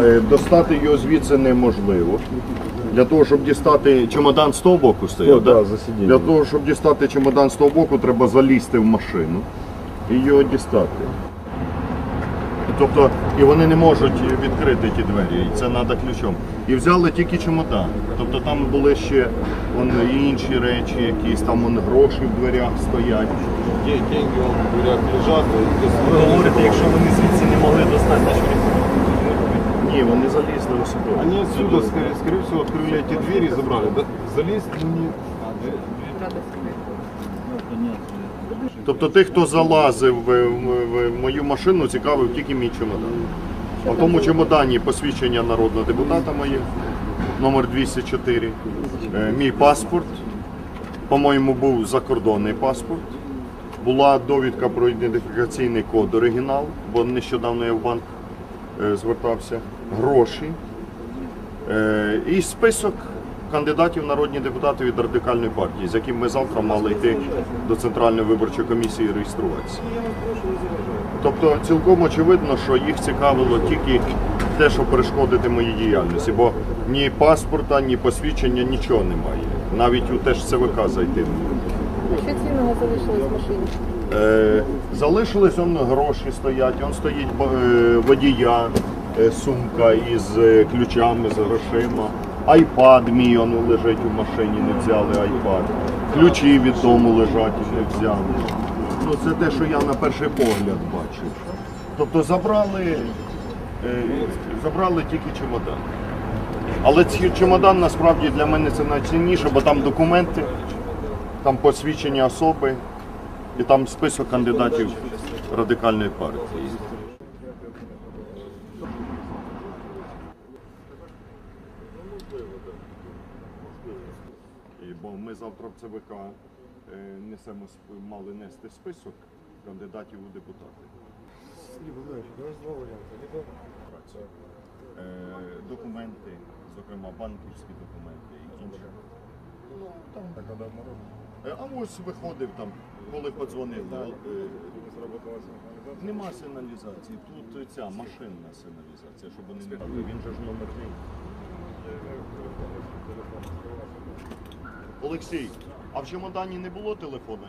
Е, Достати його звідси неможливо. Для того, щоб дістати чемодан з того боку стояв, да? Для того, щоб дістати чемодан з того боку, треба залізти в машину і його дістати. Тобто, і вони не можуть відкрити ті двері, і це треба ключом. І взяли тільки чемодан. Тобто там були ще вон, і інші речі, якісь там вон, гроші в дверях стоять. Де- Деньги он, в дверях лежат. то есть Ви говорите, якщо вони звідси не могли достати, значить Ні, вони залізли у сюди. Они отсюда, скорее, скорее всего, открыли эти двери и забрали. Ну, не... Тобто тих, хто залазив в мою машину, цікавив тільки мій чемодан. А в тому чемодані посвідчення народного депутата моє, номер 204, е, мій паспорт, по-моєму, був закордонний паспорт. Була довідка про ідентифікаційний код оригінал, бо нещодавно я в банк е, звертався, гроші е, і список кандидатів народні депутати від радикальної партії, з яким ми завтра мали йти до Центральної виборчої комісії реєструватися. Тобто цілком очевидно, що їх цікавило тільки те, що перешкодити моїй діяльності, бо ні паспорта, ні посвідчення, нічого немає. Навіть у теж ЦВК зайти що цінного залишилось в машині? Е, залишились он гроші стоять, он стоїть е, водія, е, сумка із е, ключами, з грошима. Айпад мій он лежить у машині, не взяли айпад. Ключі від дому лежать не взяли. Ну, це те, що я на перший погляд бачив. Тобто забрали, е, забрали тільки чемодан. Але чемодан насправді для мене це найцінніше, бо там документи, там посвідчення особи і там список кандидатів радикальної партії. І, бо ми завтра в ЦВК е, несемо сп- мали нести список кандидатів у депутати. Е, документи, зокрема банківські документи і інші. Ну, там, Так, А ось виходив там, коли подзвонив. е, Нема сигналізації. Тут е, ця машинна сигналізація, щоб вони не брали. Він же ж номерний. Олексій, а в чемодані не було телефону?